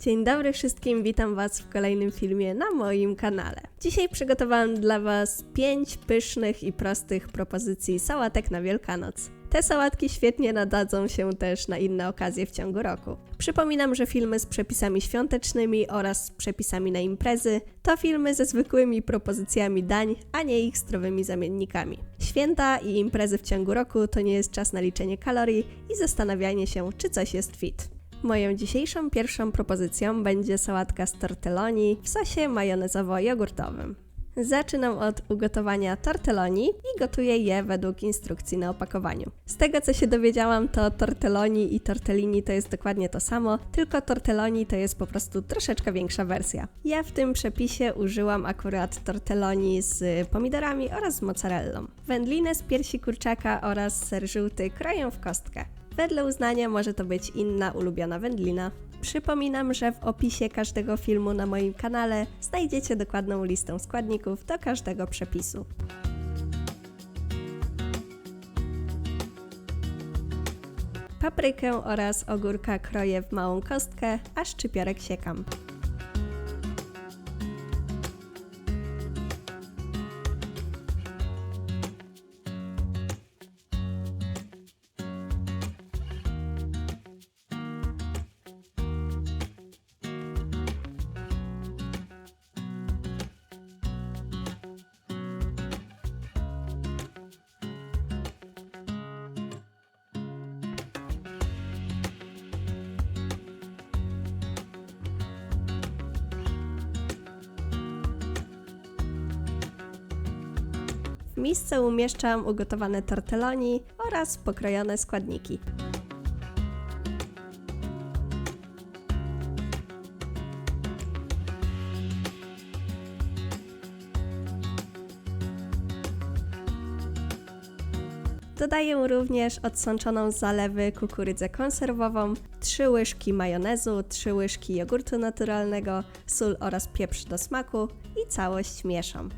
Dzień dobry wszystkim, witam Was w kolejnym filmie na moim kanale. Dzisiaj przygotowałam dla Was 5 pysznych i prostych propozycji sałatek na Wielkanoc. Te sałatki świetnie nadadzą się też na inne okazje w ciągu roku. Przypominam, że filmy z przepisami świątecznymi oraz z przepisami na imprezy to filmy ze zwykłymi propozycjami dań, a nie ich zdrowymi zamiennikami. Święta i imprezy w ciągu roku to nie jest czas na liczenie kalorii i zastanawianie się, czy coś jest fit. Moją dzisiejszą pierwszą propozycją będzie sałatka z tortelloni w sosie majonezowo-jogurtowym. Zaczynam od ugotowania tortelloni i gotuję je według instrukcji na opakowaniu. Z tego co się dowiedziałam, to tortelloni i tortellini to jest dokładnie to samo, tylko tortelloni to jest po prostu troszeczkę większa wersja. Ja w tym przepisie użyłam akurat tortelloni z pomidorami oraz mozzarellą. Wędlinę z piersi kurczaka oraz ser żółty kroję w kostkę. Wedle uznania może to być inna ulubiona wędlina. Przypominam, że w opisie każdego filmu na moim kanale znajdziecie dokładną listę składników do każdego przepisu. Paprykę oraz ogórka kroję w małą kostkę, a szczypiorek siekam. W misce umieszczam ugotowane tortelloni oraz pokrojone składniki. Dodaję również odsączoną z zalewy kukurydzę konserwową, 3 łyżki majonezu, 3 łyżki jogurtu naturalnego, sól oraz pieprz do smaku i całość mieszam.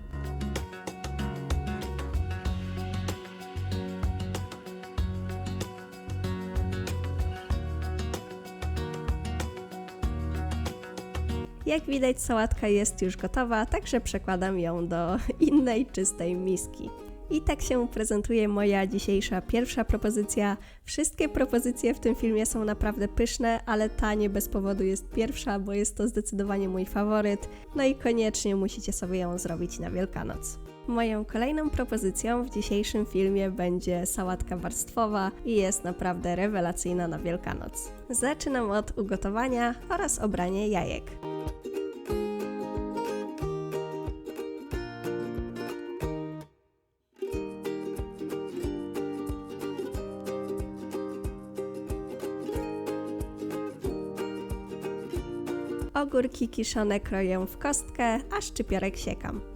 Jak widać, sałatka jest już gotowa, także przekładam ją do innej czystej miski. I tak się prezentuje moja dzisiejsza pierwsza propozycja. Wszystkie propozycje w tym filmie są naprawdę pyszne, ale ta nie bez powodu jest pierwsza, bo jest to zdecydowanie mój faworyt. No i koniecznie musicie sobie ją zrobić na Wielkanoc. Moją kolejną propozycją w dzisiejszym filmie będzie sałatka warstwowa i jest naprawdę rewelacyjna na Wielkanoc. Zaczynam od ugotowania oraz obrania jajek. Ogórki kiszone kroję w kostkę, a szczypiorek siekam.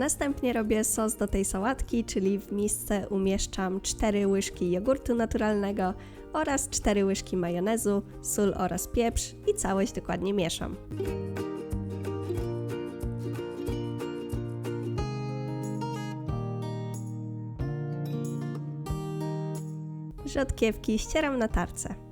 Następnie robię sos do tej sałatki, czyli w misce umieszczam 4 łyżki jogurtu naturalnego oraz 4 łyżki majonezu, sól oraz pieprz i całość dokładnie mieszam. Rzodkiewki ścieram na tarce.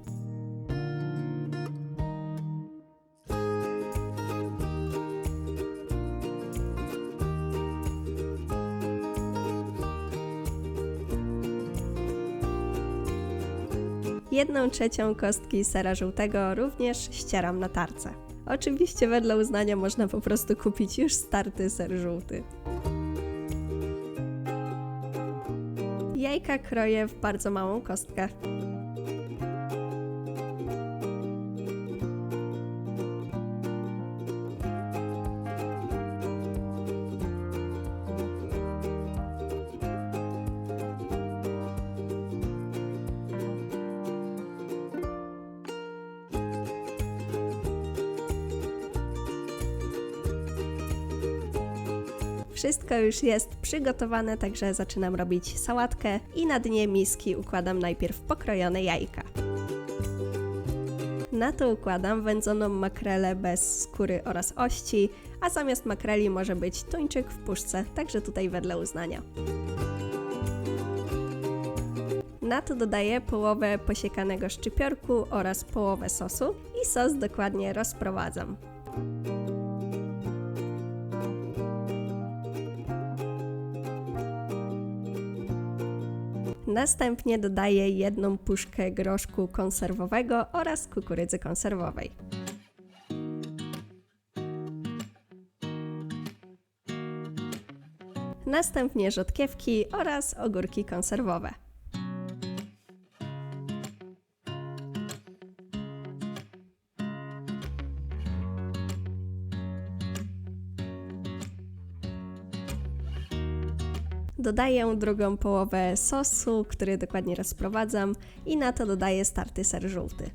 Jedną trzecią kostki sera żółtego również ścieram na tarce. Oczywiście wedle uznania można po prostu kupić już starty ser żółty. Jajka kroję w bardzo małą kostkę. Wszystko już jest przygotowane, także zaczynam robić sałatkę i na dnie miski układam najpierw pokrojone jajka. Na to układam wędzoną makrelę bez skóry oraz ości, a zamiast makreli może być tuńczyk w puszce, także tutaj wedle uznania. Na to dodaję połowę posiekanego szczypiorku oraz połowę sosu i sos dokładnie rozprowadzam. Następnie dodaję jedną puszkę groszku konserwowego oraz kukurydzy konserwowej. Następnie rzodkiewki oraz ogórki konserwowe. Dodaję drugą połowę sosu, który dokładnie rozprowadzam i na to dodaję starty ser żółty.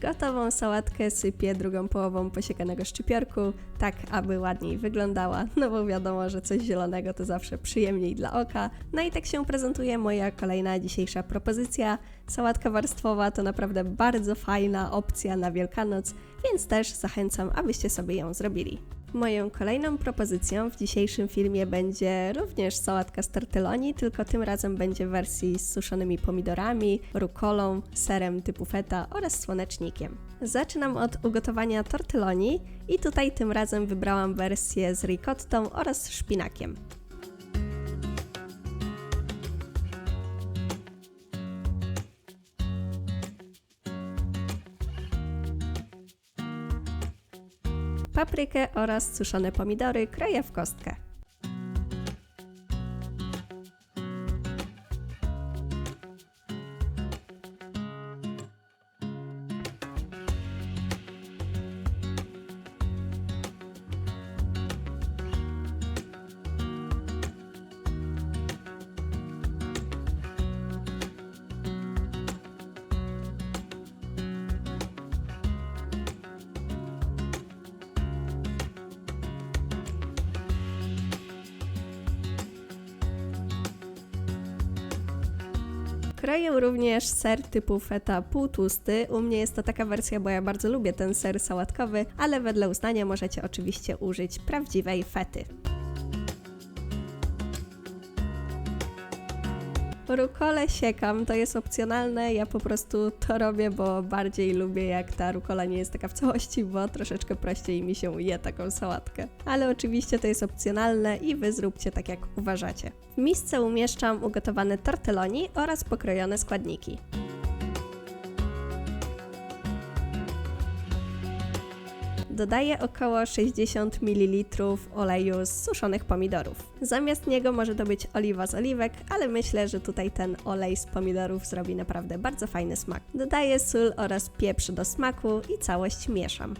Gotową sałatkę sypię drugą połową posiekanego szczypiorku, tak aby ładniej wyglądała, no bo wiadomo, że coś zielonego to zawsze przyjemniej dla oka. No i tak się prezentuje moja kolejna dzisiejsza propozycja. Sałatka warstwowa to naprawdę bardzo fajna opcja na Wielkanoc, więc też zachęcam, abyście sobie ją zrobili. Moją kolejną propozycją w dzisiejszym filmie będzie również sałatka z tortelloni, tylko tym razem będzie w wersji z suszonymi pomidorami, rukolą, serem typu feta oraz słonecznikiem. Zaczynam od ugotowania tortelloni i tutaj tym razem wybrałam wersję z ricottą oraz szpinakiem. Paprykę oraz suszone pomidory kroję w kostkę. Kroję również ser typu feta półtłusty. U mnie jest to taka wersja, bo ja bardzo lubię ten ser sałatkowy, ale wedle uznania możecie oczywiście użyć prawdziwej fety. Rukolę siekam, to jest opcjonalne, ja po prostu to robię, bo bardziej lubię jak ta rukola nie jest taka w całości, bo troszeczkę prościej mi się je taką sałatkę. Ale oczywiście to jest opcjonalne i wy zróbcie tak jak uważacie. W misce umieszczam ugotowane tortelloni oraz pokrojone składniki. Dodaję około 60 ml oleju z suszonych pomidorów. Zamiast niego może to być oliwa z oliwek, ale myślę, że tutaj ten olej z pomidorów zrobi naprawdę bardzo fajny smak. Dodaję sól oraz pieprz do smaku i całość mieszam.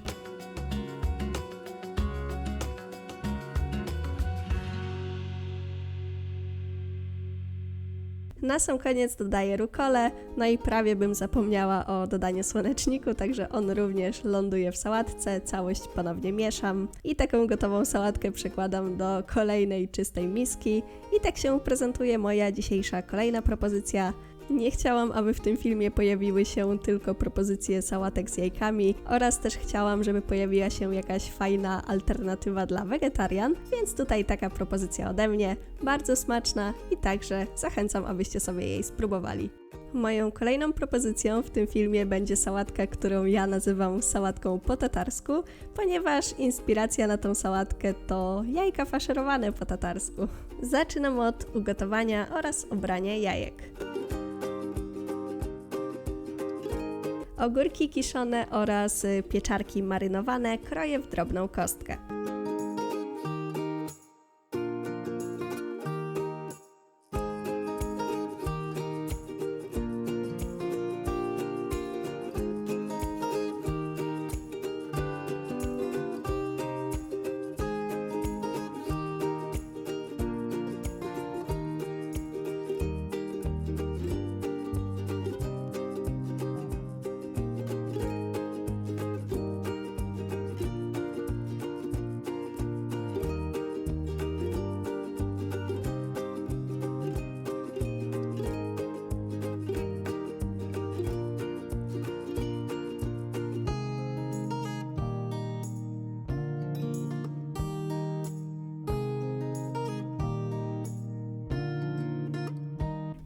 Na sam koniec dodaję rukolę, no i prawie bym zapomniała o dodaniu słoneczniku, także on również ląduje w sałatce, całość ponownie mieszam i taką gotową sałatkę przekładam do kolejnej czystej miski i tak się prezentuje moja dzisiejsza kolejna propozycja. Nie chciałam, aby w tym filmie pojawiły się tylko propozycje sałatek z jajkami oraz też chciałam, żeby pojawiła się jakaś fajna alternatywa dla wegetarian, więc tutaj taka propozycja ode mnie, bardzo smaczna i także zachęcam, abyście sobie jej spróbowali. Moją kolejną propozycją w tym filmie będzie sałatka, którą ja nazywam sałatką po tatarsku, ponieważ inspiracja na tą sałatkę to jajka faszerowane po tatarsku. Zaczynam od ugotowania oraz obrania jajek. Ogórki kiszone oraz y, pieczarki marynowane kroję w drobną kostkę.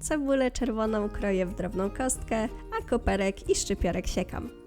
Cebulę czerwoną kroję w drobną kostkę, a koperek i szczypiorek siekam.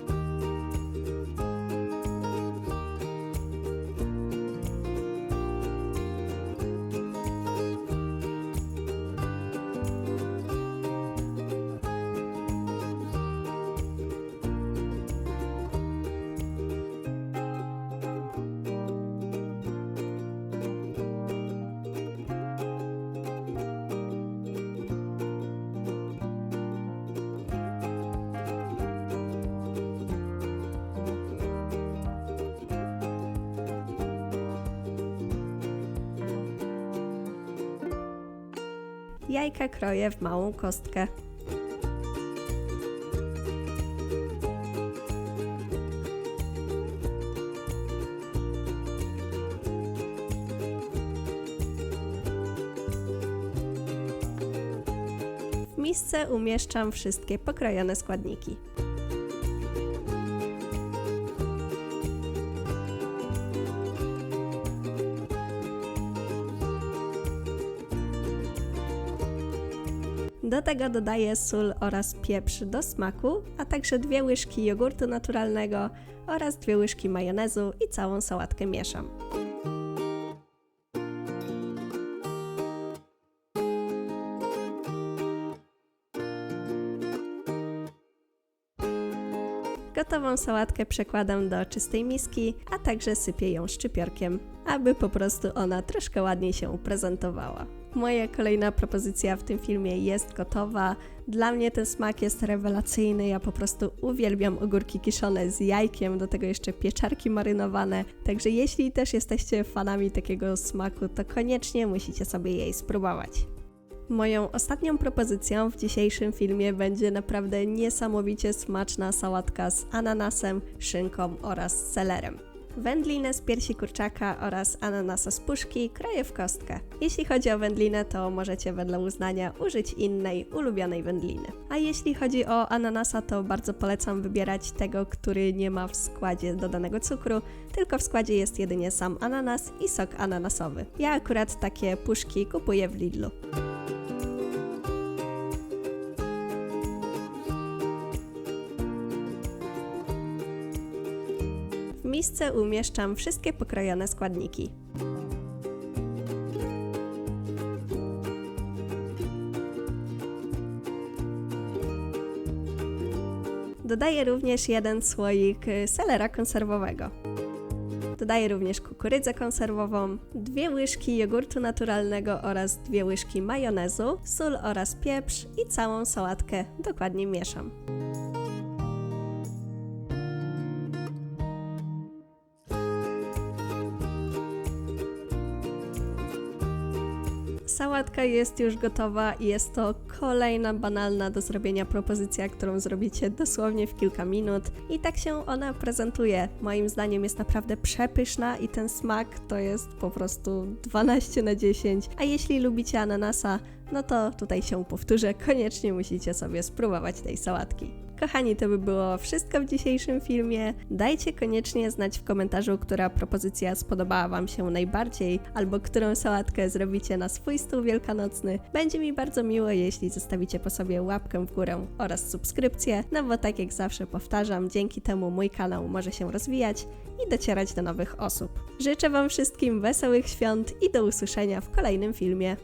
Jajka kroję w małą kostkę. W misce umieszczam wszystkie pokrojone składniki. Do tego dodaję sól oraz pieprz do smaku, a także dwie łyżki jogurtu naturalnego oraz dwie łyżki majonezu i całą sałatkę mieszam. Gotową sałatkę przekładam do czystej miski, a także sypię ją szczypiorkiem, aby po prostu ona troszkę ładniej się prezentowała. Moja kolejna propozycja w tym filmie jest gotowa. Dla mnie ten smak jest rewelacyjny. Ja po prostu uwielbiam ogórki kiszone z jajkiem, do tego jeszcze pieczarki marynowane. Także jeśli też jesteście fanami takiego smaku, to koniecznie musicie sobie jej spróbować. Moją ostatnią propozycją w dzisiejszym filmie będzie naprawdę niesamowicie smaczna sałatka z ananasem, szynką oraz selerem. Wędlinę z piersi kurczaka oraz ananasa z puszki kroję w kostkę. Jeśli chodzi o wędlinę, to możecie wedle uznania użyć innej, ulubionej wędliny. A jeśli chodzi o ananasa, to bardzo polecam wybierać tego, który nie ma w składzie dodanego cukru, tylko w składzie jest jedynie sam ananas i sok ananasowy. Ja akurat takie puszki kupuję w Lidlu. W misce umieszczam wszystkie pokrojone składniki. Dodaję również jeden słoik selera konserwowego. Dodaję również kukurydzę konserwową, dwie łyżki jogurtu naturalnego oraz dwie łyżki majonezu, sól oraz pieprz i całą sałatkę dokładnie mieszam. Sałatka jest już gotowa i jest to kolejna banalna do zrobienia propozycja, którą zrobicie dosłownie w kilka minut. I tak się ona prezentuje. Moim zdaniem jest naprawdę przepyszna i ten smak to jest po prostu 12 na 10. A jeśli lubicie ananasa, no to tutaj się powtórzę, koniecznie musicie sobie spróbować tej sałatki. Kochani, to by było wszystko w dzisiejszym filmie. Dajcie koniecznie znać w komentarzu, która propozycja spodobała Wam się najbardziej, albo którą sałatkę zrobicie na swój stół wielkanocny. Będzie mi bardzo miło, jeśli zostawicie po sobie łapkę w górę oraz subskrypcję, no bo tak jak zawsze powtarzam, dzięki temu mój kanał może się rozwijać i docierać do nowych osób. Życzę Wam wszystkim wesołych świąt i do usłyszenia w kolejnym filmie.